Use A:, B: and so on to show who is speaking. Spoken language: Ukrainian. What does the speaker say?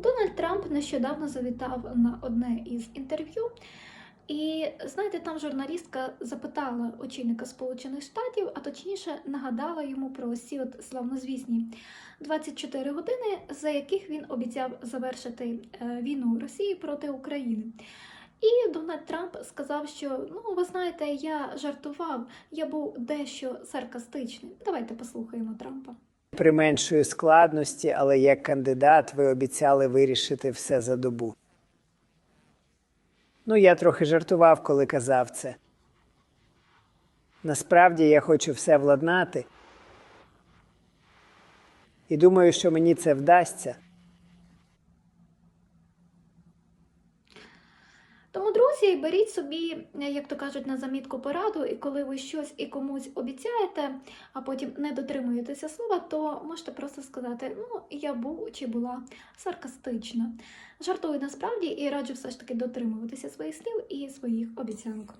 A: Дональд Трамп нещодавно завітав на одне із інтерв'ю. І знаєте, там журналістка запитала очільника Сполучених Штатів, а точніше нагадала йому про ці от славнозвісні 24 години, за яких він обіцяв завершити е, війну Росії проти України. І Дональд Трамп сказав, що ну ви знаєте, я жартував, я був дещо саркастичним. Давайте послухаємо Трампа.
B: Применшую складності, але як кандидат ви обіцяли вирішити все за добу. Ну, я трохи жартував, коли казав це. Насправді я хочу все владнати. І думаю, що мені це вдасться.
A: Тому, друзі, беріть собі, як то кажуть, на замітку пораду, і коли ви щось і комусь обіцяєте, а потім не дотримуєтеся слова, то можете просто сказати: ну, я був чи була саркастична. Жартую насправді і раджу все ж таки дотримуватися своїх слів і своїх обіцянок.